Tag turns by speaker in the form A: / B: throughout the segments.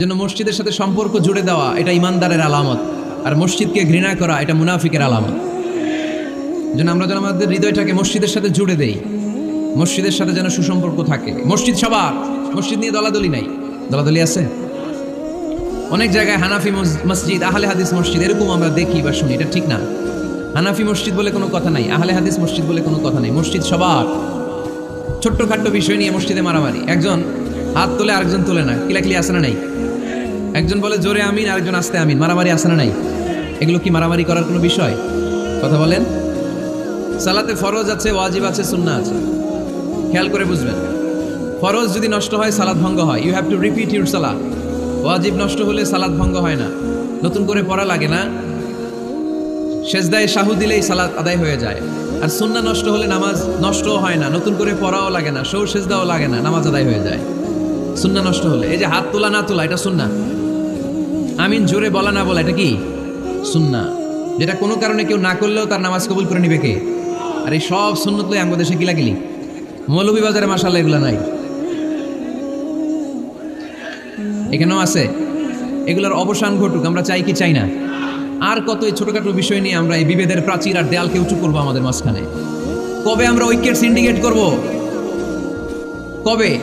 A: জন্য মসজিদের সাথে সম্পর্ক জুড়ে দেওয়া এটা ইমানদারের আলামত। আর মসজিদকে ঘৃণা করা এটা মুনাফিকের আলামত। যেন আমরা যেন আমাদের হৃদয়টাকে মসজিদের সাথে জুড়ে দেই। মসজিদের সাথে যেন সুসম্পর্ক থাকে। মসজিদ সবার। মসজিদ নিয়ে দলাদলি নাই। দলাদলি আছে? অনেক জায়গায় হানাফি মস- মসজিদ, আহলে হাদিস মসজিদ, এরকম আমরা দেখি বা শুনি। এটা ঠিক না। হানাফি মসজিদ বলে কোনো কথা নাই। আহলে হাদিস মসজিদ বলে কোনো কথা নেই। মসজিদ সবার। ছোট্টখাট্ট বিষয় নিয়ে মসজিদে মারামারি। একজন হাত তোলে, আরেকজন তোলে না। কিলাকিলি আসে না নাই? একজন বলে, জোরে আমিন, আরেকজন, আস্তে আমিন। মারামারি আসে না নাই? এগুলো কি মারামারি করার কোনো বিষয়? কথা বলেন। সালাতে ফরজ আছে, ওয়াজিব আছে সুন্না আছে। খেয়াল করে বুঝবেন। ফরজ যদি নষ্ট হয় সালাদ ভঙ্গ হয়। You have to repeat your salat ওয়াজিব নষ্ট হলে সালাদ ভঙ্গ হয় না। নতুন করে পড়া লাগে না। সেজদায় শাহু দিলেই সালাদ আদায় হয়ে যায়। আর সুন্না নষ্ট হলে নামাজ নষ্টও হয় না। নতুন করে পড়াও লাগে না। সৌ সেজদাও লাগে না। নামাজ আদায় হয়ে যায়। সুন্না নষ্ট হলে। এই যে হাত তোলা না তোলা, এটা সুন্না। আমিন জোরে বলা না বলা, এটা কি? সুন্না। যেটা কোনো কারণে কেউ না করলেও তার নামাজ কবুল করে নিবে কে? আর এই সব লই আমাদের দেশে গিলা গিলি মৌলভীবাজারে মাসাল্লাহ এগুলো নাই। এখানেও আছে। এগুলোর অবসান ঘটুক, আমরা চাই কি চাই না। আর কত এই ছোটখাটো বিষয় নিয়ে আমরা এই বিভেদের প্রাচীর আর দেয়ালকে উঁচু করব আমাদের মাঝখানে। কবে আমরা ঐক্যের সিন্ডিকেট করব? কবে?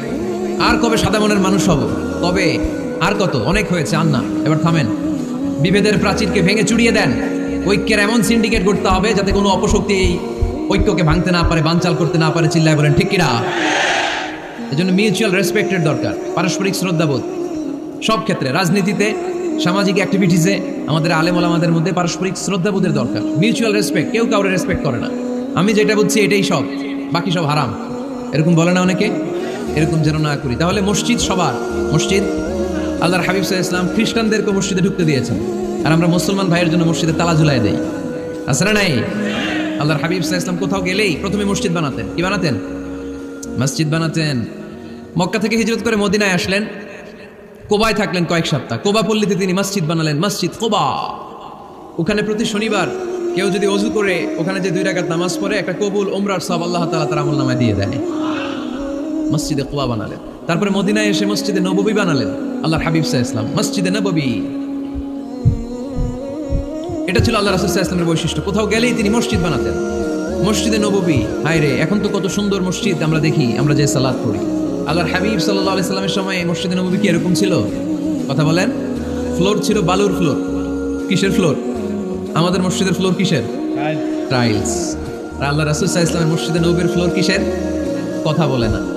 A: আর কবে সাদা মনের মানুষ হব? কবে? আর কত? অনেক হয়েছে আর না এবার থামেন। বিভেদের প্রাচীরকে ভেঙে চুড়িয়ে দেন। ঐক্যের এমন সিন্ডিকেট করতে হবে যাতে কোনো অপশক্তি এই ঐক্যকে ভাঙতে না পারে, বানচাল করতে না পারে, চিল্লায় বলেন, ঠিক কিনা জন্য মিউচুয়াল রেসপেক্টের দরকার, পারস্পরিক শ্রদ্ধাবোধ। সব ক্ষেত্রে, রাজনীতিতে, সামাজিক অ্যাক্টিভিটিসে আমাদের আলেম ওলামাদের মধ্যে পারস্পরিক শ্রদ্ধাবোধের দরকার। মিউচুয়াল রেসপেক্ট কেউ কাউরে রেসপেক্ট করে না। আমি যেটা বুঝছি, এটাই সব। বাকি সব হারাম। এরকম বলে না অনেকে? এরকম যেন না করি। তাহলে মসজিদ সবার। মসজিদ, আল্লাহর হাবিব সাহা ইসলাম খ্রিস্টানদেরকে মসজিদে ঢুকতে দিয়েছেন। আর আমরা মুসলমান ভাইয়ের জন্য মসজিদে তালা ঝুলাই দেই। না নাই? আল্লাহর হাবিব সাহা ইসলাম কোথাও গেলেই প্রথমে মসজিদ বানাতেন। কি বানাতেন? মসজিদ বানাতেন। মক্কা থেকে হিজরত করে মদিনায় আসলেন। কোবায় থাকলেন কয়েক সপ্তাহ। কোবা পল্লীতে তিনি মসজিদ বানালেন, মসজিদ কোবা। ওখানে প্রতি শনিবার কেউ যদি অজু করে, ওখানে যে দুই রাকাত নামাজ পড়ে, একটা কবুল ওমরার সব আল্লাহ তালা তার আমল নামায় দিয়ে দেয়। মসজিদে কোবা বানালেন। তারপরে মদিনায় এসে মসজিদে নববী বানালেন। আল্লাহর হাবিব সাহা ইসলাম মসজিদে নববী। এটা ছিল আল্লাহ রাসুল ইসলামের বৈশিষ্ট্য। কোথাও গেলেই তিনি মসজিদ বানাতেন। মসজিদে নববী হায় রে এখন তো কত সুন্দর মসজিদ আমরা দেখি আমরা যে সালাদ পড়ি। আল্লাহর হাবিব সাল্লাহ সাল্লামের সময় মসজিদে নববী কি এরকম ছিল? কথা বলেন। ফ্লোর ছিল বালুর ফ্লোর। কিসের ফ্লোর? আমাদের মসজিদের ফ্লোর কিসের? টাইলস আর আল্লাহ রাসুল সাহা ইসলামের মসজিদে নবীর ফ্লোর কিসের? কথা বলে না।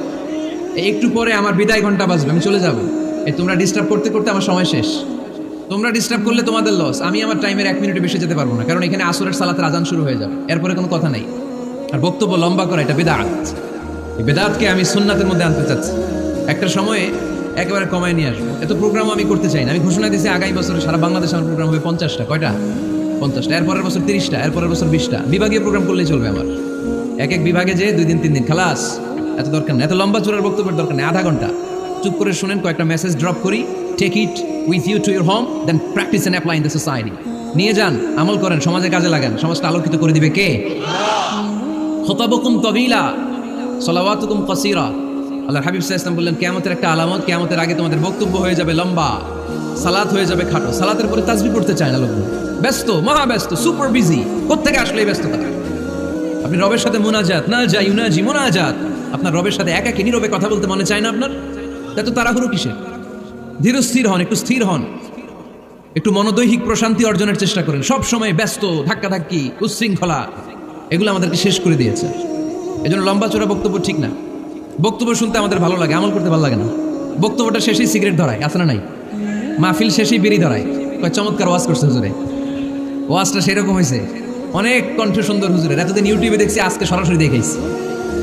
A: একটু পরে আমার বিদায় ঘণ্টা বাজবে, আমি চলে যাব। এই তোমরা ডিস্টার্ব করতে করতে আমার সময় শেষ। তোমরা ডিস্টার্ব করলে তোমাদের লস আমি আমার টাইমের এক মিনিটে বেশি যেতে পারব না, কারণ এখানে আসরের সালাতের আজান শুরু হয়ে যাবে। এরপরে কোনো কথা নাই। আর বক্তব্য লম্বা করা, এটা বেদাত। এই বেদাতকে আমি সুন্নাতের মধ্যে আনতে চাচ্ছি। একটা সময়ে একেবারে কমায় নিয়ে আসব। এত প্রোগ্রাম আমি করতে চাই না। আমি ঘোষণা দিয়েছি আগামী বছরে সারা বাংলাদেশে আমার প্রোগ্রাম হবে পঞ্চাশটা। কয়টা? পঞ্চাশটা। এরপরের বছর তিরিশটা। এরপরের বছর বিশটা। বিভাগীয় প্রোগ্রাম করলেই চলবে আমার। এক এক বিভাগে যে দুই দিন, তিন দিন, খালাস। এত দরকার নেই, এত লম্বা চূড়ার বক্তব্যের দরকার নেই, আধা ঘণ্টা। চুপ করে শুনেন, কয়েকটা মেসেজ ড্রপ করি take it with you to your home then practice and apply in the society নিয়ে যান, আমল করেন, সমাজে কাজে লাগান, সমাজটা আলোকিত করে দিবে কে? সলাওয়াতুকুম কসিরা। আল্লাহ হাবিব ইসলাম বললেন, কেয়ামতের একটা আলামত, কেয়ামতের আগে তোমাদের বক্তব্য হয়ে যাবে লম্বা, সালাত হয়ে যাবে খাটো। সালাতের পরে তাজবি পড়তে চায় না লোকজন ব্যস্ত মহা ব্যস্ত সুপার বিজি কোথেকে আসলে ব্যস্ততা? আপনি রবের সাথে মোনাজাত না যাই ইউনাজি মোনাজাত। আপনার রবের সাথে একা কি নীরবে কথা বলতে মনে চায় না আপনার? এত তাড়াহুড়ো কিসে ধীর স্থির হন, একটু স্থির হন। একটু মনোদৈহিক প্রশান্তি অর্জনের চেষ্টা করেন। সব সময় ব্যস্ত, ধাক্কাধাক্কি, উচ্ছৃঙ্খলা, এগুলো আমাদেরকে শেষ করে দিয়েছে। এজন্য লম্বা চোরা বক্তব্য ঠিক না। বক্তব্য শুনতে আমাদের ভালো লাগে, আমল করতে ভালো লাগে না। বক্তব্যটা শেষেই সিগারেট ধরায়, আছে নাই? মাহফিল শেষেই বিড়ি ধরায়। চমৎকার ওয়াজ করছে হুজুরে। ওয়াজটা সেরকম হয়েছে। অনেক কণ্ঠ সুন্দর হুজুরের। এতদিন ইউটিউবে দেখছি, আজকে সরাসরি দেখাইছি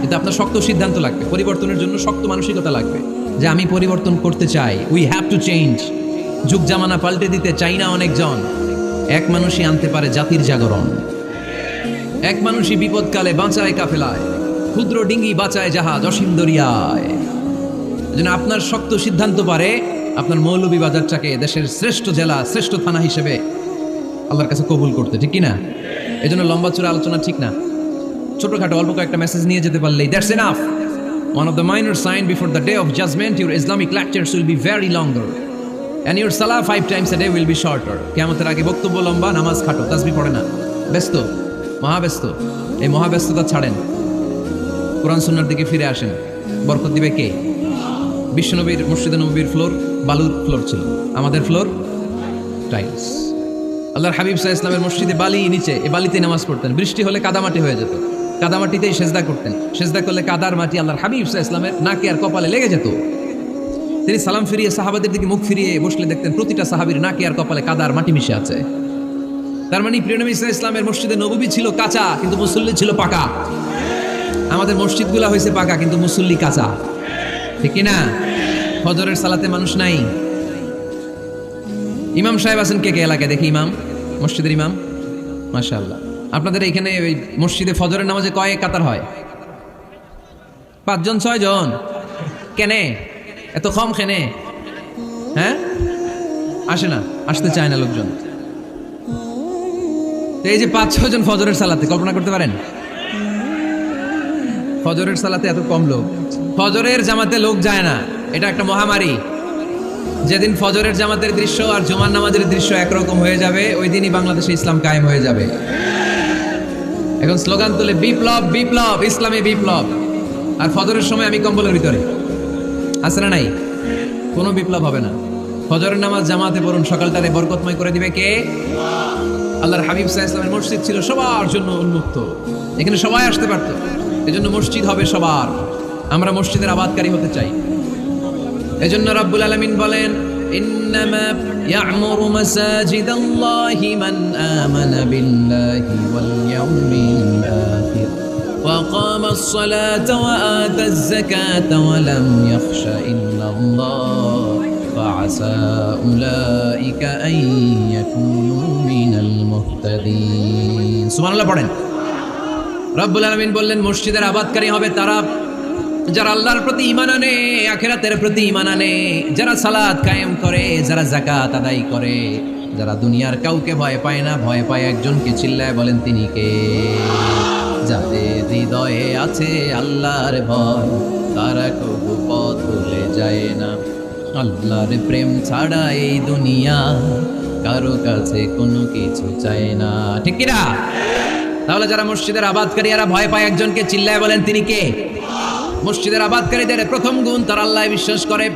A: কিন্তু আপনার শক্ত সিদ্ধান্ত লাগবে, পরিবর্তনের জন্য শক্ত মানসিকতা লাগবে যে আমি পরিবর্তন করতে চাই উই হ্যাভ টু চেঞ্জ যুগ জামানা পাল্টে দিতে চাই না অনেকজন। এক মানুষই আনতে পারে জাতির জাগরণ। এক মানুষই বিপদকালে বাঁচায় কাফেলায়। ক্ষুদ্র ডিঙ্গি বাঁচায় জাহাজ অসীম দরিয়ায়। আপনার শক্ত সিদ্ধান্ত পারে, আপনার মৌলভী বাজারটাকে দেশের শ্রেষ্ঠ জেলা, শ্রেষ্ঠ থানা হিসেবে আল্লাহর কাছে কবুল করতে, ঠিক কিনা? এই জন্য লম্বা চূড়া আলোচনা ঠিক না। ছোটখাটো অল্প কয়েকটা মেসেজ নিয়ে যেতে পারলেই that's enough one of the minor sign before the day of judgement your Islamic lectures will be very longer and your সালা five times a day will be shorter কেমতের আগে বক্তব্য লম্বা, নামাজ খাটো তাসবি পড়ে না। ব্যস্ত, মহাব্যস্ত, এই মহাব্যস্ততা ছাড়েন। কোরআন সুন্নার দিকে ফিরে আসেন। বরকত দিবে কে? বিশ্বনবীর মুর্শিদে নবীর ফ্লোর, বালুর ফ্লোর ছিল। আমাদের ফ্লোর, টাইলস। আল্লাহর হাবিব সাহা ইসলামের মসজিদে বালি নিচে, এ বালিতে নামাজ পড়তেন। বৃষ্টি হলে কাদামাটি হয়ে যেত। কাদামাটিতেই সেজদা করতেন। সেজদা করলে কাদার মাটি আল্লাহর হাবিব ইসলামের নাকে আর কপালে লেগে যেত। তিনি সালাম ফিরিয়ে সাহাবাদের দিকে মুখ ফিরিয়ে বসলে দেখতেন প্রতিটা সাহাবির নাকে আর কপালে কাদার মাটি মিশে আছে। তার মানে প্রিয়নবী ইসা ইসলামের মসজিদে নবী ছিল কাঁচা, কিন্তু মুসল্লি ছিল পাকা। আমাদের মসজিদগুলা হয়েছে পাকা, কিন্তু মুসল্লি কাঁচা। ঠিক না ফজরের সালাতে মানুষ নাই। ইমাম সাহেব আছেন কে কে এলাকায়? দেখি ইমাম, মসজিদের ইমাম? মাশাআল্লাহ। আপনাদের এখানে ওই মসজিদে ফজরের নামাজে কয় কাতার হয়? পাঁচজন ছয় জন কেনে? এত কম কেনে? হ্যাঁ? আসে না, আসতে চায় না লোকজন। এই যে পাঁচ ছয় জন ফজরের সালাতে, কল্পনা করতে পারেন? ফজরের সালাতে এত কম লোক। ফজরের জামাতে লোক যায় না, এটা একটা মহামারী। যেদিন ফজরের জামাতের দৃশ্য আর জুমার নামাজের দৃশ্য একরকম হয়ে যাবে, ওই দিনই বাংলাদেশে ইসলাম কায়েম হয়ে যাবে। এখন স্লোগান তুলে, বিপ্লব বিপ্লব, ইসলামী বিপ্লব। আর ফজরের সময় আমি কম্বলের ভিতরে। আছে না নাই? কোনো বিপ্লব হবে না। ফজরের নামাজ জামাতে পড়ুন সকালটারে বরকতময় করে দিবে কে? আল্লাহর হাবিব সাহা ইসলামের মসজিদ ছিল সবার জন্য উন্মুক্ত। এখানে সবাই আসতে পারতো। এজন্য মসজিদ হবে সবার। আমরা মসজিদের আবাদকারী হতে চাই। এজন্য রাব্বুল আলমিন বলেন, ইন্নামা ইয়ামুরু মাসাজিদাল্লাহি মান আমানা বিল্লাহি ওয়াল ইয়াউমিল আখির وأقام الصلاة وآتى الزكاة ولم يخش إلا الله فعسى أولئك أن يكونوا من المهتدين سبحان الله পড়েন রব্বুল আলমিন বললেন মসজিদের আবাদকারী হবে তারা যারা আল্লাহর প্রতি ইমান আনে, আখেরাতের প্রতি ইমান আনে, যারা সালাদ কায়েম করে, যারা জাকাত আদায় করে, যারা দুনিয়ার কাউকে ভয় পায় না, ভয় পায় একজনকে চিল্লায় বলেন তিনি কে? যাদের হৃদয়ে আছে আল্লাহর ভয়, তারা কবু পথ ভুলে যায় না। আল্লাহর প্রেম ছাড়া এই দুনিয়া কারও কাছে কোনো কিছু চায় না। ঠিক কিনা? তাহলে যারা মসজিদের আবাদকারী, এরা ভয় পায় একজনকে চিল্লায় বলেন তিনি কে? মসজিদের আবাদকারীদের প্রথম গুণ, তারা আল্লাহ বিশ্বাস করে,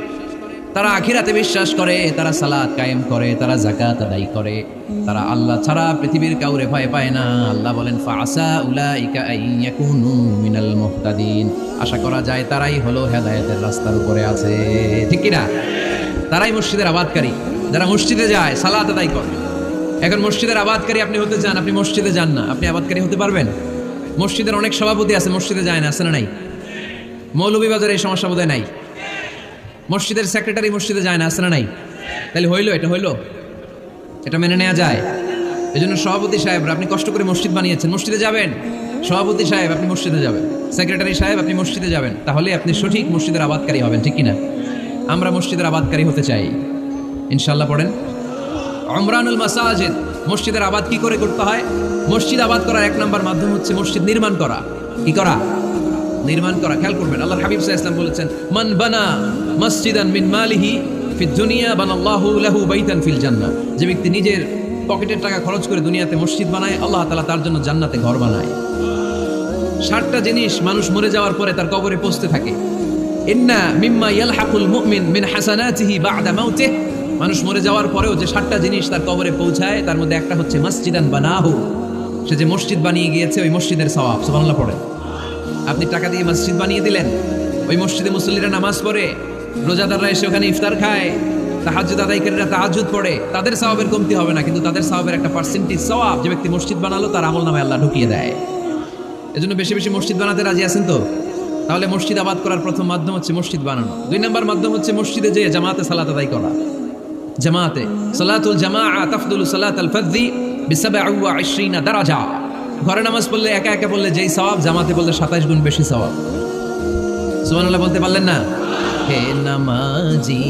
A: তারা আখিরাতে বিশ্বাস করে, তারা সালাদ কায়েম করে, তারা জাকাত আদায় করে। তারা আল্লাহ ছাড়া পৃথিবীর কাউরে ভয় পায় না। আল্লাহ বলেন ফাসা উলাইকা আইয়াকুনু মিনাল মুহতাদিন। আশা করা যায় তারাই হলো হেদায়েতের রাস্তার উপরে আছে। ঠিক কি না তারাই মসজিদের আবাদকারী। যারা মসজিদে যায়, সালাত আদায় করে। এখন মসজিদের আবাদকারী আপনি হতে চান, আপনি মসজিদে যান না। আপনি আবাদকারী হতে পারবেন? মসজিদের অনেক সভাপতি আছে, মসজিদে যায় না, আছে না নাই? মৌলভীবাজারে এই সমস্যা বোধহয় নাই। মসজিদের সেক্রেটারি মসজিদে যায় না, আছে না নাই? তাহলে হইল, এটা হইল? এটা মেনে নেওয়া যায়। এই জন্য সভাপতি সাহেব, আপনি কষ্ট করে মসজিদ বানিয়েছেন। মসজিদে যাবেন? সভাপতি সাহেব, আপনি মসজিদে যাবেন। সেক্রেটারি সাহেব, আপনি মসজিদে যাবেন। তাহলে আপনি সঠিক মসজিদের আবাদকারী হবেন, ঠিক কিনা? আমরা মসজিদের আবাদকারী হতে চাই। ইনশাল্লাহ পড়েন। অমরানুল মাসাজিদ, মসজিদের আবাদ কি করে করতে হয়? মসজিদ আবাদ করার এক নম্বর মাধ্যম হচ্ছে মসজিদ নির্মাণ করা। কি করা? নির্মাণ করা। খেয়াল করবেন আল্লাহ হাবিব সাহা ইসলাম বলেছেন, মান বানা মসজিদান মিন মালিহি ফি দুনিয়া বানাল্লাহু লাহু বাইতান ফিল জান্নাহ। যে ব্যক্তি নিজের পকেটের টাকা খরচ করে দুনিয়াতে মসজিদ বানায়, আল্লাহ তাআলা তার জন্য জান্নাতে ঘর বানায়। ষাটটা জিনিস মানুষ মরে যাওয়ার পরে তার কবরে পৌঁছতে থাকে। ইন্না মিম্মা ইয়ালহাকুল মুমিন মিন হাসানাতিহি বা'দা মাউতিহি। মানুষ মরে যাওয়ার পরেও যে সাতটা জিনিস তার কবরে পৌঁছায়, তার মধ্যে একটা হচ্ছে মসজিদান বানাহু। সে যে মসজিদ বানিয়ে গিয়েছে, ওই মসজিদের সওয়াব, সুবহানাল্লাহ পড়ে আপনি টাকা দিয়ে মসজিদ বানিয়ে দিলেন। ওই মসজিদে মুসল্লিরা নামাজ পড়ে, রোজাদাররা এসে ওখানে ইফতার খায় তাহাজুদ আদায়কারীরা তাহাজুদ পড়ে। তাদের সওয়াবের কমতি হবে না, কিন্তু তাদের সওয়াবের একটা পার্সেন্টেজ সওয়াব যে ব্যক্তি মসজিদ বানালো, তার আমল নামে আল্লাহ ঢুকিয়ে দেয়। এজন্য বেশি বেশি মসজিদ বানাতে রাজি আছেন তো? তাহলে মসজিদ আবাদ করার প্রথম মাধ্যম হচ্ছে মসজিদ বানানো। দুই নম্বর মাধ্যম হচ্ছে মসজিদে যেয়ে জামাতে সালাত আদায় করা। জামাতে সালাতুল জামা তাফদুল সালাত আল ফদ্দি বিসাবআ ওয়া ইশরিনা দারাজা। ঘরে নামাজ পড়লে একা একা পড়লে যেই সওয়াব, জামাতে বললে 27 গুণ বেশি সওয়াব। সুবহানাল্লাহ বলতে পারলেন না? হে নামাজি,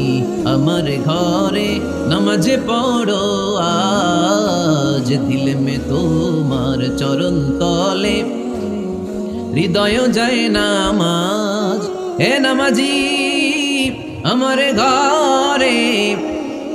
A: আমার ঘরে নামাজে পড়ো, আজ দিলে মে তোমার চরণ তলে। হৃদয় যায় নামাজ, হে নামাজি, আমার ঘরে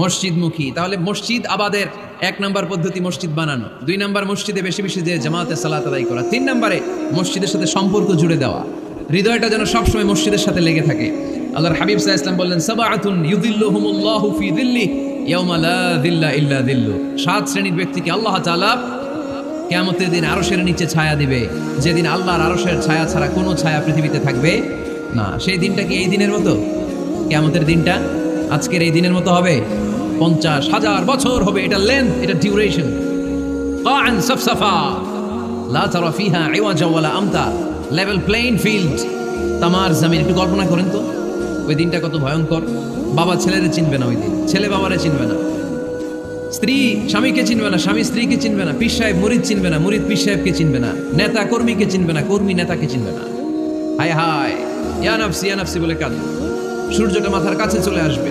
A: মসজিদমুখী। তাহলে মসজিদ আবাদের এক নম্বর পদ্ধতি মসজিদ বানানো। দুই নম্বর মসজিদে বেশি বেশি যে জামাতে সালাত আদায় করা। তিন নম্বরে মসজিদের সাথে সম্পর্ক জুড়ে দেওয়া। হৃদয়টা যেন সবসময় মসজিদের সাথে লেগে থাকে। আল্লাহর হাবিব সাহা ইসলাম বললেন, সাবাআতুন ইউদিল্লুহুমুল্লাহু ফি দিল্লি ইয়াউমা দিল্লা সাত শ্রেণির ব্যক্তিকে আল্লাহ তাআলা কেয়ামতের দিন আরশের নিচে ছায়া দিবে। যেদিন আল্লাহর আরশের ছায়া ছাড়া কোনো ছায়া পৃথিবীতে থাকবে না। সেই দিনটা কি এই দিনের মতো? কেয়ামতের দিনটা? আজকের এই দিনের মতো হবে। পঞ্চাশ হাজার বছর হবে এটা লেন্থ এটা ডিউরেশন কান সফসফা। লা তারা ফিহা ইওয়াজা ওয়ালা আমতা। লেভেল প্লেইন ফিল্ড তামার জামিন, একটু কল্পনা করেন তো। ওই দিনটা কত ভয়ঙ্কর। বাবা ছেলেরে চিনবে না ওই দিন। ছেলে বাবারে চিনবে না। স্ত্রী স্বামীকে চিনবে না, স্বামী স্ত্রীকে চিনবে না, পীর সাহেব, মুরিদ চিনবে না, মুরিদ পীর সাহেবকে চিনবে না, নেতা কর্মীকে চিনবে না, কর্মী নেতাকে চিনবে না। হায় হায় ইয়ানাফসি ইয়ানাফসি বলে কাঁদবে সূর্যটা মাথার কাছে চলে আসবে।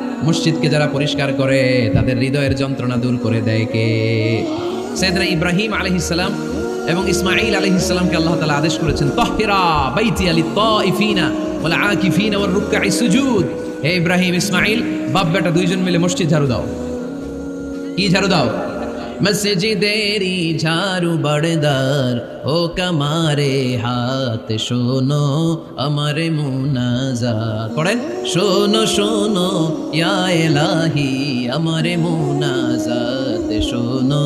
A: মসজিদকে যারা পরিষ্কার করে, তাদের হৃদয়ের যন্ত্রণা দূর করে দেয় কে? সৈয়দনা ইব্রাহিম আলহিসাল্লাম এবং ইসমাইল আলহিসাল্লামকে আল্লাহ তালা আদেশ করেছেন তহরা বাইতি আলী তাইফিনা ওয়াল আকিফিনা আমার রুক্কা সুজুদ। হে ইব্রাহিম ইসমাইল বাপ বেটা দুইজন মিলে মসজিদ ঝাড়ু দাও। কি ঝাড়ু দাও? মসজিদেরি ঝাড়ু বড়দার, ও কামারে হাত শোনো আমারে মুনাজাত পড়েন? শোনো শোনো, ইয়া এলাহি আমারে মুনাজাত, শোনো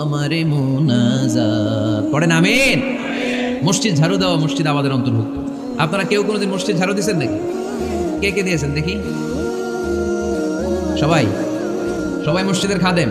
A: আমারে মুনাজাত। পড়েন, আমিন? মসজিদ ঝাড়ু দেওয়া মসজিদ আমাদের অন্তর্ভুক্ত। আপনারা কেউ কোনোদিন মসজিদ ঝাড়ু দিয়েছেন নাকি? কে কে দিয়েছেন দেখি। সবাই? সবাই মসজিদের খাদেম।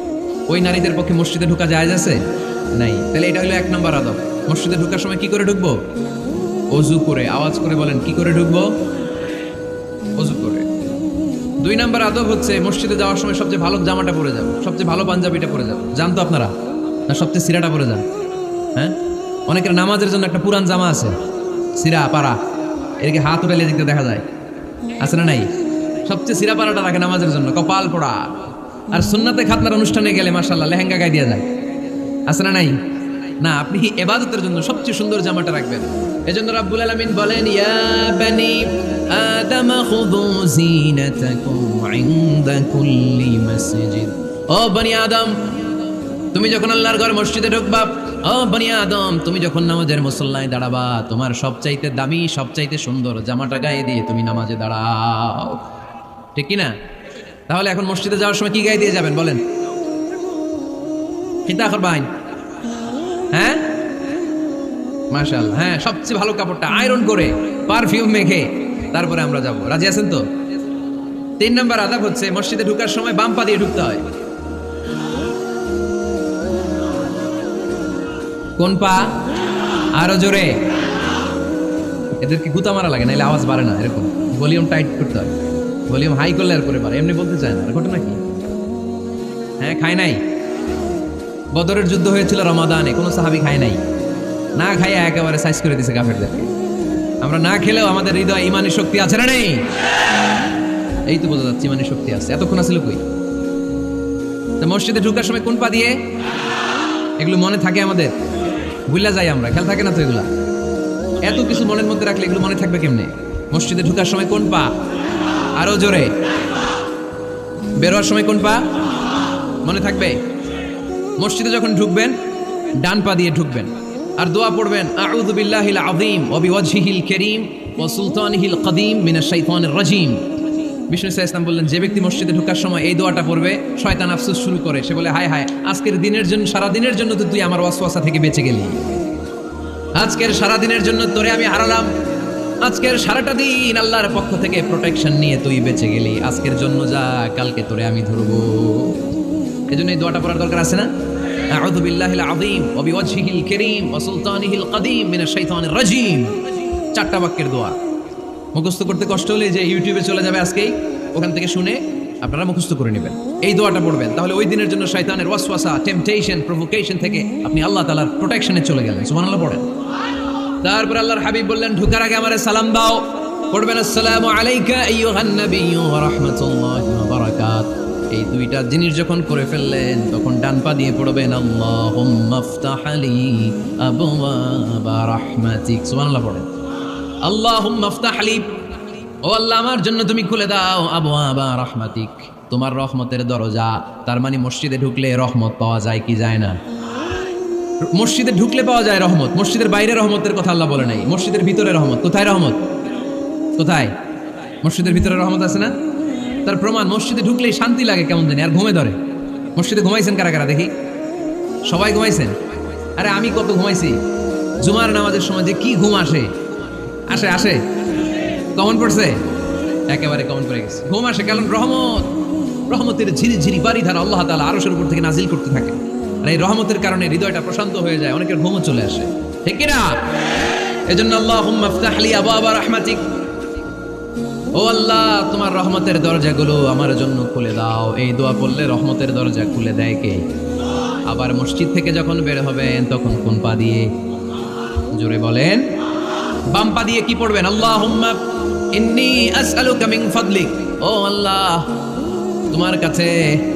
A: ওই নারীদের পক্ষে মসজিদে ঢুকা যায় আছে? নাই। তাহলে এটা হলো এক নম্বর আদব। মসজিদে ঢুকার সময় কি করে ঢুকবো? অজু করে। আওয়াজ করে বলেন, কি করে ঢুকবো? অজু করে। দুই নাম্বার আদব হচ্ছে, মসজিদে যাওয়ার সময় সবচেয়ে ভালো জামাটা পরে যাব সবচেয়ে ভালো পাঞ্জাবিটা পরে যাব জানতো আপনারা। না, সবচেয়ে সিরাটা পরে যান। হ্যাঁ? অনেকের নামাজের জন্য একটা পুরান জামা আছে। সিরা, পাড়া। এদিকে হাত উঠাইলে দেখতে দেখা যায়। আছে না নাই? সবচেয়ে সিরা পাড়াটা রাখে নামাজের জন্য। কপাল পড়া। আর সুন্নাতে খাতনার অনুষ্ঠানে গেলে মাসাল্লাহ লেহেঙ্গা গায়ে দিয়ে যায়। আছে না নাই? না, আপনি এবাদতের জন্য সবচেয়ে সুন্দর জামাটা রাখবেন। এজন্য রাব্বুল আলামিন বলেন, ইয়া বানি আদম খুযু জিনাতাকুম ইনদা কুল্লি মসজিদ। ও বনি আদম, তুমি যখন আল্লাহর ঘর মসজিদে ঢুকবা, ও বনি আদম, তুমি যখন নামাজের মুসল্লায় দাঁড়াবা, তোমার সবচাইতে দামি, সবচাইতে সুন্দর জামাটা গায়ে দিয়ে তুমি নামাজে দাঁড়াও। ঠিক কি না তাহলে এখন মসজিদে যাওয়ার সময় কি গায়ে দিয়ে যাবেন, বলেন? চিন্তা করবেন হ্যাঁ? মাশাল হ্যাঁ সবচেয়ে ভালো কাপড়টা, আয়রন করে, পারফিউম মেখে, তারপরে আমরা যাব। রাজি আছেন তো? তিন নম্বর আদাব হচ্ছে, মসজিদে ঢুকার সময় বাম পা দিয়ে ঢুকতে হয়। কোন পা? আরও জোরে। এদেরকে গুতা মারা লাগে নাহলে আওয়াজ বাড়ে না, এরকম। ভলিউম টাইট করতে হয়। ভলিউম হাই করলে আর করে পারে, এমনি বলতে চায় না ঘটনা কি? হ্যাঁ খায় নাই। বদরের যুদ্ধ হয়েছিল রমাদানে, কোনো সাহাবি খায় নাই। না খাইয়ে একেবারে সাইজ করে দিছে কাফেরদেরকে আমরা না খেলেও আমাদের হৃদয় ইমানের শক্তি আছে না নেই? এই তো বোঝা যাচ্ছে ইমানের শক্তি আছে। এতক্ষণ আসলে কই? তো মসজিদে ঢুকার সময় কোন পা দিয়ে? এগুলো মনে থাকে আমাদের। ভুলা যাই আমরা, খেয়াল থাকে না তো এগুলা। এত কিছু মনের মধ্যে রাখলে এগুলো মনে থাকবে কেমনে? মসজিদে ঢুকার সময় কোন পা? আরও জোরে। বেরোয়ার সময় কোন পা? মনে থাকবে? মসজিদে যখন ঢুকবেন, ডান পা দিয়ে ঢুকবেন। আর দোয়া পড়বেন, আউযু বিল্লাহিল আযীম ওয়া বিওয়াজহিল কারীম ওয়া সুলতানিহিল কদীম মিনাশ শাইতানির রাজীম। বিষ্ণু ইসা ইসলাম বললেন, যে ব্যক্তি মসজিদে ঢোকার সময় এই দোয়াটা পড়বে, শয়তান আফসোস শুরু করে। সে বলে, হায় হায়, আজকের দিনের জন্য সারা দিনের জন্য তো তুই আমার ওয়াসওয়াসা থেকে বেঁচে গেলি। আজকের সারা দিনের জন্য তোরে আমি হারালাম। আজকের সারাটা দিন আল্লাহর পক্ষ থেকে প্রোটেকশন নিয়ে তুই বেঁচে গেলি। আজকের জন্য যা, কালকে তোরে আমি ধরবো। এজন্য এই দোয়াটা পড়ার দরকার আছে না? বিল্লাহিল আযীম ওয়া বিওয়াজহিল কারীম ওয়া সুলতানিহিল কদীম মিনাশ শাইতানির চারটা বাক্যের দোয়া। মুখস্থ করতে কষ্ট হলে যে ইউটিউবে চলে যাবে আজকেই, ওখান থেকে শুনে আপনারা মুখস্থ করে নেবেন। এই দোয়াটা পড়বেন। তাহলে ওই দিনের জন্য শয়তানের ওয়াসওয়াসা টেম্পটেশন প্রভোকেশন থেকে আপনি আল্লাহ তাআলার প্রোটেকশনে চলে গেলেন। সুবহানাল্লাহ পড়েন। তারপর আল্লাহর হাবিব বললেন, ঢুকার আগে আমারে সালাম দাও। পড়বেন, আসসালামু আলাইকা আইয়ুহান নাবিয়্যু ওয়া রাহমাতুল্লাহি ওয়া বারাকাত এই দুইটা জিনিস যখন করে ফেললেন, তখন ডান পা দিয়ে পড়বেন, আল্লাহুম্মা আফতাহ লি আবওয়াবা রাহমাতিক। সুবহানাল্লাহ পড়েন। আল্লাহুম্মা আফতাহ লি। ও আল্লাহ, আমার জন্য তুমি খুলে দাও আবওয়াবা রাহমাতিক। তোমার রহমতের দরজা। তার মানে মসজিদে ঢুকলে রহমত পাওয়া যায় কি যায় না? মসজিদে ঢুকলে পাওয়া যায় রহমত। মসজিদের বাইরে রহমতের কথা আল্লাহ বলে নাই। মসজিদের ভিতরে রহমত। কোথায় রহমত? কোথায়? মসজিদের ভিতরে রহমত আছে না? তার প্রমাণ, মসজিদে ঢুকলেই শান্তি লাগে কেমন জানি, আর ঘুমে ধরে। মসজিদে ঘুমাইছেন কারা কারা দেখি? সবাই ঘুমাইছেন? আরে আমি কত ঘুমাইছি? জুমার নামাজের সময় যে কি ঘুম আসে? আসে আসে। কমন পড়ছে? একেবারে কমন পড়ে গেছে। ঘুম আসে কারণ রহমত। রহমতের ঝিরি ঝিরি বাড়ি ধারা আল্লাহ তালা আরশের উপর থেকে নাজিল করতে থাকে। আর এই রহমতের কারণে হৃদয়টা প্রশান্ত হয়ে যায়, অনেকের ঘুমও চলে আসে। ঠিক কিনা? এজন্য আল্লাহ হুম্মাফতাহলি ও আল্লাহ, তোমার রহমতের দরজাগুলো আমার জন্য খুলে দাও। এই দোয়া পড়লে রহমতের দরজা খুলে দেয় কে? আবার মসজিদ থেকে যখন বের হবেন, তখন কোন পা দিয়ে? জোরে বলেন। বাম পা দিয়ে কি পড়বেন? আল্লাহ ইন্নি আসআলুকা মিন ফাদলিক। ও আল্লাহ, তোমার কাছে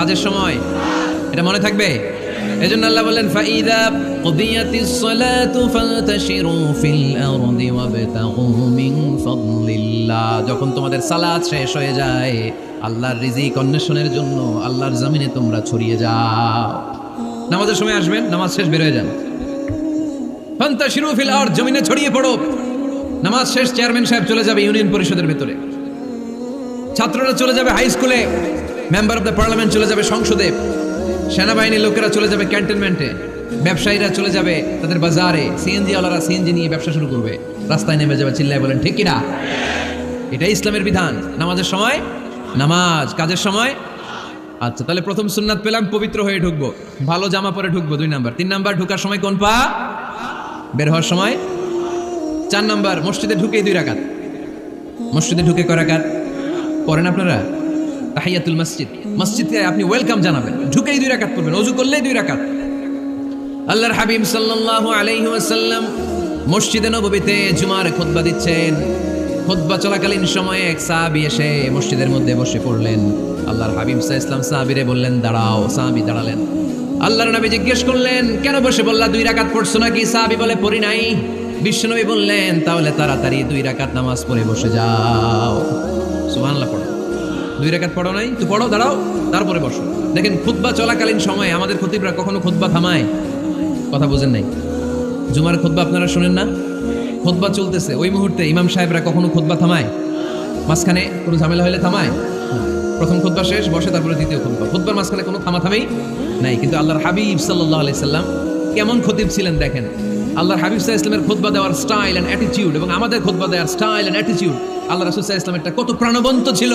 A: কাজের সময়। এটা মনে থাকবে? এজন্য আল্লাহ বললেন, ফাইদা কুদিয়াতিস সালাতু ফান্তাশিরু ফিল আরদি ওয়াবতাগু মিন ফাদলিল্লাহ। যখন তোমাদের সালাত শেষ হয়ে যায়, আল্লাহর রিজিক অন্বেষণের জন্য আল্লাহর জমিনে তোমরা ছড়িয়ে যাও। নামাজের সময় আসবেন, নামাজ শেষ বের হয়ে যান। ফান্তাশিরু ফিল আরদ, জমিনে ছড়িয়ে পড়ো। নামাজ শেষ, চেয়ারম্যান সাহেব চলে যাবে ইউনিয়ন পরিষদের ভেতরে। ছাত্ররা চলে যাবে হাই স্কুলে। মেম্বার অফ দ্য পার্লামেন্ট চলে যাবে সংসদে। সেনাবাহিনীর লোকেরা চলে যাবে ক্যান্টনমেন্টে। ব্যবসায়ীরা চলে যাবে তাদের বাজারে। সিএনজি ওয়ালারা সিএনজি নিয়ে ব্যবসা শুরু করবে। রাস্তায় নেমে যাবে চিল্লায় বলেন, ঠিক কিনা এটাই ইসলামের বিধান। নামাজের সময়? নামাজ। কাজের সময়? আচ্ছা তাহলে প্রথম সুন্নাত পেলাম, পবিত্র হয়ে ঢুকবো। ভালো জামা পরে ঢুকবো, দুই নাম্বার। তিন নাম্বার, ঢুকার সময় কোন পা? বের হওয়ার সময়? চার নাম্বার, মসজিদে ঢুকেই দুই রাকাত। মসজিদে ঢুকে কয় রাকাত? পড়েন আপনারা? তাহিয়াতুল মসজিদ। মসজিদে আপনি ওয়েলকাম জানাবেন। ঢুকেই দুই রাকাত পড়বেন, অজু করলেই দুই রাকাত। আল্লাহর হাবিব সাল্লাল্লাহু আলাইহি ওয়াসাল্লাম মসজিদে নববীতে জুমার খুতবা দিচ্ছেন। খুতবা চলাকালীন সময়ে এক সাহাবী এসে মসজিদের মধ্যে বসে পড়লেন। আল্লাহর হাবিব সাল্লাল্লাহু ইসলাম সাহাবীরে বললেন, দাঁড়াও। সাহাবী দাঁড়ালেন। আল্লাহর নবী জিজ্ঞেস করলেন, কেন বসে বললা দুই রাকাত পড়ছো নাকি? সাহাবী বলে, পড়ি নাই। বিশ্বনবী বললেন, তাহলে তাড়াতাড়ি দুই রাকাত নামাজ পড়ে বসে যাও। সুবহানাল্লাহ, পড়ো। দুই রেখাত পড়ো নাই? তো পড়ো, দাঁড়াও। তারপরে বসো। দেখেন, খুতবা চলাকালীন সময়ে আমাদের খতিবরা কখনো খুতবা থামায়? কথা বোঝেন নাই? জুমার খুতবা আপনারা শোনেন না? খুতবা চলতেছে। ওই মুহূর্তে ইমাম সাহেবরা কখনো খুতবা থামায়? মাঝখানে কোনো ঝামেলা হলে থামায়? প্রথম খুতবা শেষ, বসে তারপরে দ্বিতীয় খুতবা। খুতবার মাঝখানে কোনো থামাথামেই নাই। কিন্তু আল্লাহর হাবিব সাল্লাহ আলাই সাল্লাম কেমন খতিব ছিলেন দেখেন? আল্লাহর হাবিব সাহা ইসলামের খুতবা দেওয়ার স্টাইল অ্যান্ড অ্যাটিটিউড এবং আমাদের খুতবা দেওয়ার স্টাইল অ্যান্ড অ্যাটিটিউড আল্লাহ রাসুল সাহা ইসলামেরটা কত প্রাণবন্ত ছিল।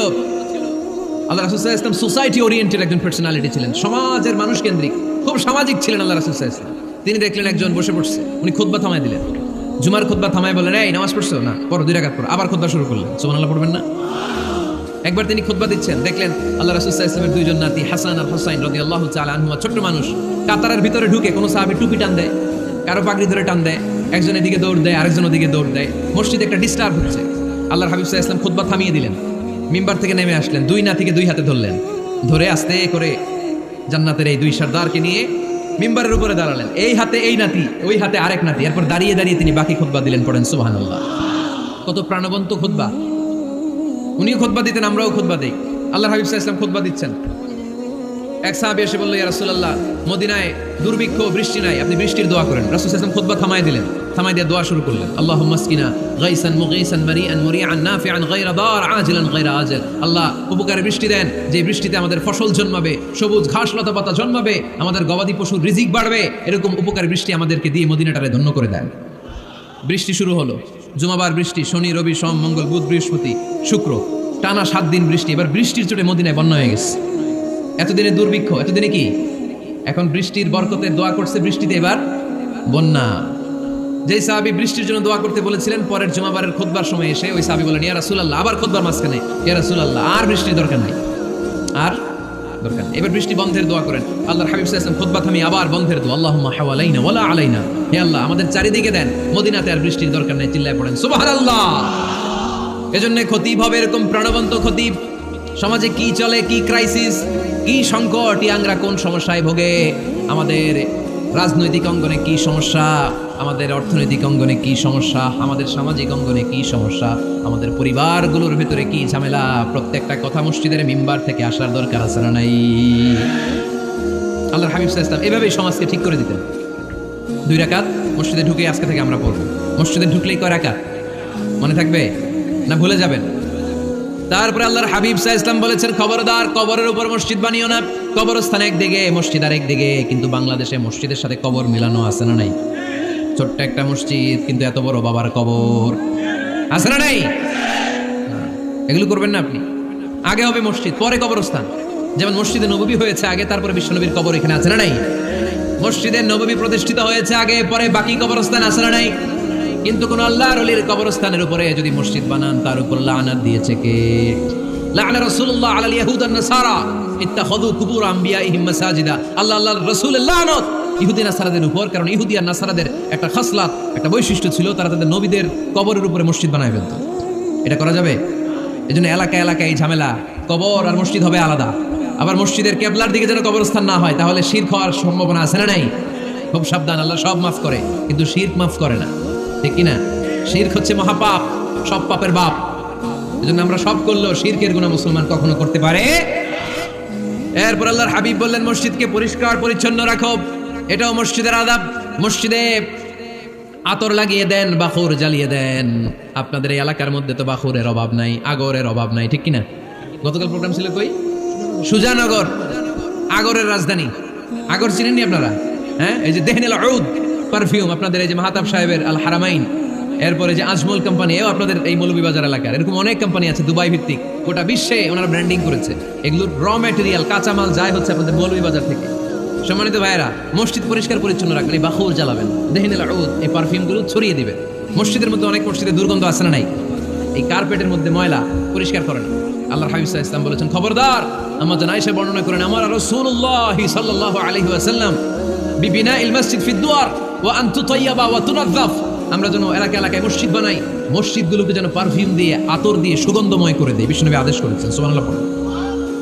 A: আল্লাহ রাসুল সাহা ইসলাম সোসাইটি ওরিয়েন্টেড একজন পার্সোনালিটি ছিলেন। সমাজের মানুষ কেন্দ্রিক। খুব সামাজিক ছিলেন আল্লাহ রাসুল সাহা ইসলাম তিনি দেখলেন একজন বসে পড়ছে। উনি খুতবা থামায় দিলেন। জুমার খুতবা থামায় বললেন, এই, নামাজ পড়ছো? না, পড়ো, দুই রাকাত পড়ো। আবার খুতবা শুরু করলেন। সুমান আল্লাহ পড়বেন না? একবার তিনি খুতবা দিচ্ছেন। দেখলেন আল্লাহ রাসুল সাহা ইসলামের দুইজন নাতি, হাসান আর হোসাইন রদি আল্লাহ চাল আনহুমা, ছোট্ট মানুষ। কাতারের ভিতরে ঢুকে কোনো সাহাবি টুপি টান দেয়, কারও পাগড়ি ধরে টান দেয়, একজন এদিকে দৌড় দেয়, আরেকজন ওদিকে দৌড় দেয়। মসজিদে একটা ডিস্টার্ব হচ্ছে। আল্লাহর হাবিব সাহা ইসলাম খুতবা থামিয়ে দিলেন। মিম্বার থেকে নেমে আসলেন। দুই নাতিকে দুই হাতে ধরলেন। ধরে আস্তে করে জান্নাতের এই দুই সর্দারকে নিয়ে মিম্বারের উপরে দাঁড়ালেন। এই হাতে এই নাতি, ওই হাতে আরেক নাতি। এরপর দাঁড়িয়ে দাঁড়িয়ে তিনি বাকি খুতবা দিলেন, পড়েন, সুবহানাল্লাহ। কত প্রাণবন্ত খুতবা। উনিও খুতবা দিতেন, আমরাও খুতবা দিই। আল্লাহ হাবিব ইসলাম খুতবা দিচ্ছেন। এক সাহাবি এসে বলল, ইয়া রাসূলুল্লাহ, মদিনায় দুর্ভিক্ষ, বৃষ্টি নাই, আপনি বৃষ্টির দোয়া করেন। রাসুল আলাইহি খুতবা থামায় দিলেন। থামায় দিয়ে দোয়া শুরু করলেন। আল্লাহুম্মা আসকিনা গাইসান মুগীসান মারিআন মুরিআন নাফিআন, গায়রা দার আজিলান, গায়রা আজল। আল্লাহ উপকারে বৃষ্টি দেন, যে বৃষ্টিতে আমাদের ফসল জন্মাবে, সবুজ ঘাস লতা পাতা জন্মাবে, আমাদের গবাদি পশুর রিজিক বাড়বে, এরকম উপকারী বৃষ্টি আমাদেরকে দিয়ে মদিনাটারে ধন্য করে দেন। বৃষ্টি শুরু হলো। জুমাবার বৃষ্টি, শনি, রবি, সোম, মঙ্গল, বুধ, বৃহস্পতি, শুক্র, টানা সাত দিন বৃষ্টি। এবার বৃষ্টির চোটে মদিনায় বন্যা হয়ে গেছে। এতদিনে দুর্ভিক্ষ, এতদিনে কি? এখন বৃষ্টির বরকতে দোয়া করছে বৃষ্টিতে এবার বন্যা। যেই সাহাবি বৃষ্টির জন্য দোয়া করতে বলেছিলেন, পরের জমাবারের খোদবার সময় এসে ওই সাহাবি বলেন ইয়া রাসূলুল্লাহ, আবার খোদবার মাঝখানে। ইয়া রাসূলুল্লাহ, আর বৃষ্টির দরকার নাই। আর দরকার। এবার বৃষ্টি বন্ধের দোয়া করেন। আল্লাহর হাবিব আলাইহি খুতবা থামি আবার বন্ধের দোয়া, আল্লাহুম্মা হাওয়ালাইনা ওয়ালা আলাইনা। হে আল্লাহ, আমাদের চারিদিকে দেন, মদিনাতে আর বৃষ্টির দরকার নেই, চিল্লায় পড়েন। আল্লাহ এজন্য খতিব হবে এরকম প্রাণবন্ত খতিব। সমাজে কি চলে, কি ক্রাইসিস কি সংকট, ইয়াংরা কোন সমস্যায় ভোগে? আমাদের রাজনৈতিক অঙ্গনে কি সমস্যা? আমাদের অর্থনৈতিক অঙ্গনে কি সমস্যা? আমাদের সামাজিক অঙ্গনে কি সমস্যা? আমাদের পরিবারগুলোর ভেতরে কি ঝামেলা? প্রত্যেকটা কথা মসজিদের মেম্বার থেকে আসার দরকার আছে না নাই? আল্লাহর হাবিব ইসলাম এভাবেই সমাজকে ঠিক করে দিতেন। দুই রাকাত, মসজিদে ঢুকে আজকে থেকে আমরা পড়ব। মসজিদে ঢুকলেই কয় রাকাত? মনে থাকবে? না ভুলে যাবেন? তারপরে আল্লাহর হাবিব সাহা ইসলাম বলেছেন, খবরদার, কবরের উপর মসজিদ বানিও না। কবরস্থান একদিকে, মসজিদ আর একদিকে কিন্তু বাংলাদেশে মসজিদের সাথে কবর মিলানো আছে না নাই? ছোট্ট একটা মসজিদ, কিন্তু এত বড় বাবার কবর। আছে না নাই? এগুলো করবেন না আপনি। আগে হবে মসজিদ, পরে কবরস্থান। যেমন মসজিদে নবী হয়েছে আগে, তারপরে বিশ্বনবীর কবর এখানে আছে না নাই? মসজিদে নবী প্রতিষ্ঠিত হয়েছে আগে, পরে বাকি কবরস্থান আছে না নাই? কিন্তু কোন আল্লাহর অলির কবরস্থানের উপরে যদি মসজিদ বানান, তার উপর লানাত দিয়েছে কে? লানা রাসূলুল্লাহ আলাল ইয়াহুদ আন নাসারা ইত্তাখাযু কুবুর আমবিয়াইহিম মাসাজিদা। আল্লাহ, আল্লাহর রাসূলের লানত। ইহুদি নাসারাদের উপর, কারণ ইহুদি আর নাসারাদের একটা খাসলাত, একটা বৈশিষ্ট্য ছিল তারা তাদের নবীদের কবরের উপরে মসজিদ বানায় ফেলত। এটা করা যাবে? এই জন্য এলাকা এলাকায় এই ঝামেলা, কবর আর মসজিদ হবে আলাদা। আবার মসজিদের কেবলার দিকে যেন কবরস্থান না হয়, তাহলে শির হওয়ার সম্ভাবনা আছে না নাই? খুব সাবধান, আল্লাহ সব মাফ করে, কিন্তু শির মাফ করে না। ঠিক কি না শির্ক হচ্ছে মহাপাপ, সব পাপের বাপ। এজন্য আমরা সব করলেও শিরকের গুণা মুসলমান কখনো করতে পারে? এরপর আল্লাহর হাবিব বললেন, মসজিদকে পরিষ্কার, পরিচ্ছন্ন রাখো। এটাও মসজিদের আদাব মসজিদে আতর লাগিয়ে দেন, বাখুর জ্বালিয়ে দেন। আপনাদের এই এলাকার মধ্যে তো বাখুরের অভাব নাই, আগরের অভাব নাই, ঠিক কিনা? গতকাল প্রোগ্রাম ছিল কই? সুজানগর, আগরের রাজধানী। আগর চিনেননি আপনারা? হ্যাঁ? এই যে দেহনেল আউদ পারফিউম আপনাদের এই যে মাহাতাব সাহেবের আল হারামাইন। এরপরে যে আজমল কোম্পানি এও আপনাদের এই মৌলভীবাজার এলাকার। এরকম অনেক কোম্পানি আছে দুবাই ভিত্তিক। গোটা বিশ্বে ওনারা ব্র্যান্ডিং করেছে। এগুলোর র ম্যাটেরিয়াল কাঁচামাল যায় হচ্ছে আপনাদের মৌলভীবাজার থেকে। সম্মানিত ভাইরা মসজিদ পরিষ্কার পরিচ্ছন্ন রাখবেন, এই বাহুর জ্বালাবেন। দেহিনেল আউদ এই পারফিউমগুলো ছড়িয়ে দিবেন। মসজিদের মধ্যে অনেক মসজিদে দুর্গন্ধ আছে না নাই? এই কার্পেটের মধ্যে ময়লা পরিষ্কার আল্লাহর হাবিব সাল্লাল্লাহু আলাইহি ইসলাম বলেছেন, খবরদার, আমার জানা এসে বর্ণনা করেন, আমার রাসূলুল্লাহ সাল্লাল্লাহু আলাইহি ওয়াসাল্লাম বিবিনা ইল মসজিদ ফি ও ওয়া আন তুতাইয়াবা ওয়া তুনাযাফ আমরা যেন এলাকা এলাকায় মসজিদ বানাই, মসজিদগুলোকে যেন পারফিউম দিয়ে, আতর দিয়ে সুগন্ধময় করে দেয় বিষ্ণুনবী আদেশ করেছেন, সুবহানাল্লাহ পড়ুন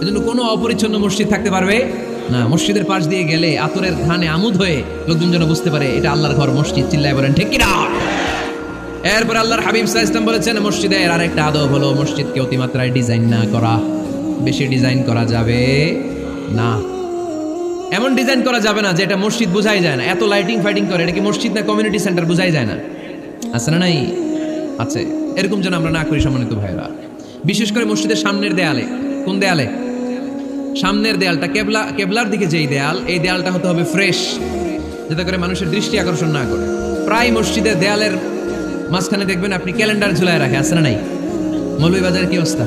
A: এজন্য কোনো অপরিচ্ছন্ন মসজিদ থাকতে পারবে না। মসজিদের পাশ দিয়ে গেলে আতরের ধানে আমুদ হয়ে লোকজন যেন বুঝতে পারে এটা আল্লাহর ঘর, মসজিদ, চিল্লায় বলেন, ঠিক কিনা? এরপর আল্লাহর হাবিব সাহা ইসলাম বলেছেন মসজিদের আরেকটা আদব হলো মসজিদকে অতিমাত্রায় ডিজাইন না করা। বেশি ডিজাইন করা যাবে না। এমন ডিজাইন করা যাবে না যে এটা মসজিদ বোঝাই যায় না। এত লাইটিং ফাইটিং করে, এটা কি মসজিদ না কমিউনিটি সেন্টার বোঝাই যায় না? আছে না নাই? আছে। এরকম যেন আমরা না করি সম্মানিত ভাইরা বিশেষ করে মসজিদের সামনের দেয়ালে, কোন দেয়ালে? সামনের দেয়ালটা কেবলা, কেবলার দিকে যেই দেয়াল, এই দেয়ালটা হতে হবে ফ্রেশ, যাতে করে মানুষের দৃষ্টি আকর্ষণ না করে। প্রায় মসজিদের দেয়ালের মাঝখানে দেখবেন আপনি ক্যালেন্ডার ঝুলায় রাখে, আছে না নাই? মৌলভীবাজারের কি অবস্থা?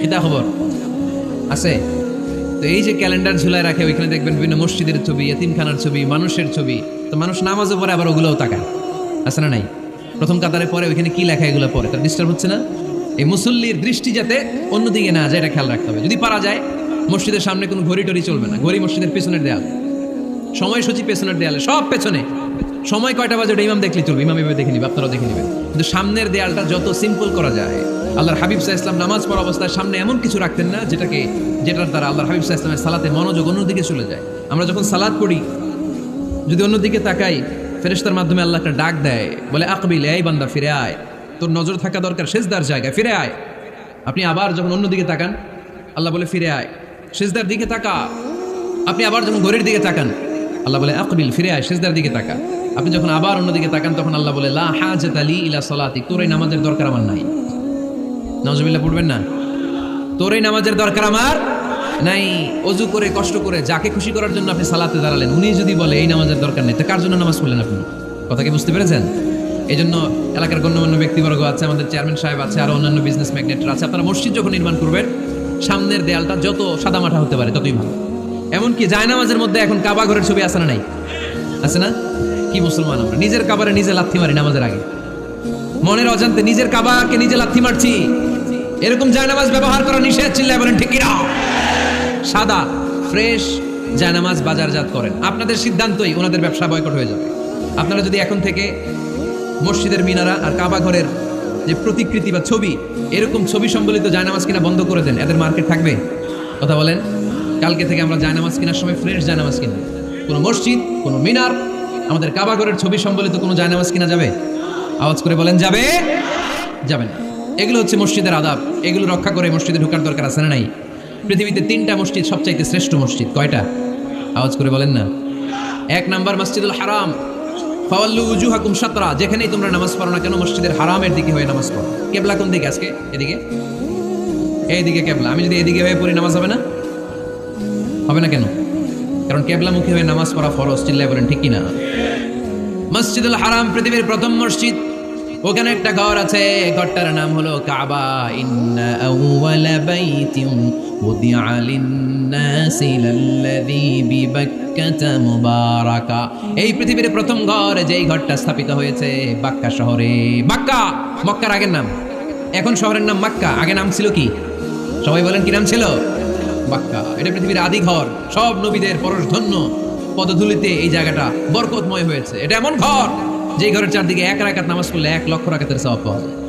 A: কিতা খবর? আছে? তো এই যে ক্যালেন্ডার ঝুলায় রাখে, ওইখানে দেখবেন বিভিন্ন মসজিদের ছবি, এতিমখানার ছবি, মানুষের ছবি। তো মানুষ নামাজও পরে আবার ওগুলোও তাকায়। আছে না নাই? প্রথম কাতারে পরে ওইখানে কি লেখা এগুলো পরে তার ডিস্টার্ব হচ্ছে না? এই মুসল্লির দৃষ্টি যাতে অন্যদিকে না যায়, এটা খেয়াল রাখতে হবে। যদি পারা যায়, মসজিদের সামনে কোনো ঘড়ি টড়ি চলবে না। ঘড়ি মসজিদের পেছনের দেয়াল। সময়সূচি পেছনের দেয়ালে, সব পেছনে। সময় কয়টা বাজে ওটা ইমাম দেখলে চলবে, ইমাম এভাবে দেখে নিবে, আপনারাও দেখে নেবেন। কিন্তু সামনের দেয়ালটা যত সিম্পল করা যায়, আল্লাহর হাবিব সাহা ইসলাম নামাজ পড়া অবস্থায় সামনে এমন কিছু রাখতেন না, যেটাকে, যেটার দ্বারা আল্লাহর হাবিব সাহা ইসলামের সালাতে মনোযোগ অন্যদিকে চলে যায়। আমরা যখন সালাদ পড়ি, যদি অন্যদিকে তাকাই ফেরেস্তার মাধ্যমে আল্লাহ একটা ডাক দেয়, বলে, আকবিল, এই বান্দা ফিরে আয়। তোর নজর থাকা দরকার শেষদার জায়গায়, ফিরে আয়। আপনি আবার যখন অন্যদিকে তাকান, আল্লাহ বলে, ফিরে আয়। শেষদার দিকে তাকা। আপনি আবার যখন ঘড়ির দিকে তাকান, আল্লাহ বলে আকবিল ফিরে আয় শেষদার দিকে তাকা। আপনি যখন আবার অন্যদিকে তাকান, তখন আল্লাহ বলে, লা হাজাত আলী ইলা সালাতি তোর এই নামাজের দরকার আমার নাই। নজবিল্লা পড়বেন না? তোর এই নামাজের দরকার আমার নাই। অজু করে, কষ্ট করে, যাকে খুশি করার জন্য আপনি সালাতে দাঁড়ালেন, উনি যদি বলে, এই নামাজের দরকার নেই, তা কার জন্য নামাজ পড়লেন আপনি? কথা কি বুঝতে পেরেছেন? এই জন্য এলাকার গণ্যমান্য ব্যক্তিবর্গ আছে, আমাদের চেয়ারম্যান সাহেব আছে, আর অন্যান্য বিজনেস ম্যাগনেটরা আছে। আপনারা মসজিদ যখন নির্মাণ করবেন, সামনের দেয়ালটা যত সাদামাটা হতে পারে, ততই ভালো। এমনকি জায়নামাজের মধ্যে এখন কাবা ঘরের ছবি আছে না নাই? আছে না? কি মুসলমান আমরা? নিজের কাবারে নিজে লাথি মারি নামাজের আগে। মনের অজান্তে নিজের কাবাকে নিজে লাথি মারছি। এরকম জায়নামাজ ব্যবহার করা নিষেধ, চিল্লায় বলেন, ঠিক সাদা, ফ্রেশ জায়নামাজ বাজারজাত করেন। আপনাদের সিদ্ধান্তই ওনাদের ব্যবসা বয়কট হয়ে যাবে। আপনারা যদি এখন থেকে মসজিদের মিনারা আর কাবা ঘরের যে প্রতিকৃতি বা ছবি, এরকম ছবি সম্বলিত জায়নামাজ কিনা বন্ধ করে দেন। এদের মার্কেট থাকবে। কথা বলেন, কালকে থেকে আমরা জায়নামাজ কেনার সময় ফ্রেশ জায়নামাজ কিনব। কোনো মসজিদ, কোনো মিনার, আমাদের কাবা ঘরের ছবি সম্বলিত কোনো জায়নামাজ কিনা যাবে? আওয়াজ করে বলেন, যাবে? যাবে না। এগুলো হচ্ছে মসজিদের আদাব। এগুলো রক্ষা করে মসজিদে ঢোকার দরকার আছে না নাই? পৃথিবীতে তিনটা মসজিদ সবচাইতে শ্রেষ্ঠ মসজিদ। কয়টা? আওয়াজ করে বলেন না। এক নাম্বার মসজিদুল হারাম। ফাওয়াল্লু উজুহাকুম সাতরা যেখানেই তোমরা নামাজ পড়ো না কেন, মসজিদের হারামের দিকে হয়ে নামাজ পড়ো। কেবলা কোন দিকে আজকে? এদিকে? এইদিকে কেবলা। আমি যদি এদিকে হয়ে পড়ি, নামাজ হবে না? হবে না কেন? কারণ কেবলামুখী হয়ে নামাজ পড়া ফরজ, চিল্লায় বলেন, ঠিক কিনা? মসজিদুল হারাম, পৃথিবীর প্রথম মসজিদ। ওখানে একটা ঘর আছে, ঘরটার নাম হলো কাবা। ইন্না আউওয়ালা বাইতিন লিন-নাসি লাল্লাযী বিবাক্কাতা মুবারাকা এই পৃথিবীর প্রথম ঘর যেই ঘরটা স্থাপিত হয়েছে বাক্কা শহরে। বাক্কা! মক্কার আগের নাম। এখন শহরের নাম মাক্কা। আগে নাম ছিল কি? সবাই বলেন কি নাম ছিল? বাক্কা। এটা পৃথিবীর আদি ঘর। সব নবীদের পরশধন্য পদধূলিতে এই জায়গাটা বরকতময় হয়েছে। এটা এমন ঘর যে ঘরের চারদিকে এক রাকাত নামাজ পড়লে এক লক্ষ রাকাতের সওয়াব পাওয়া যায়।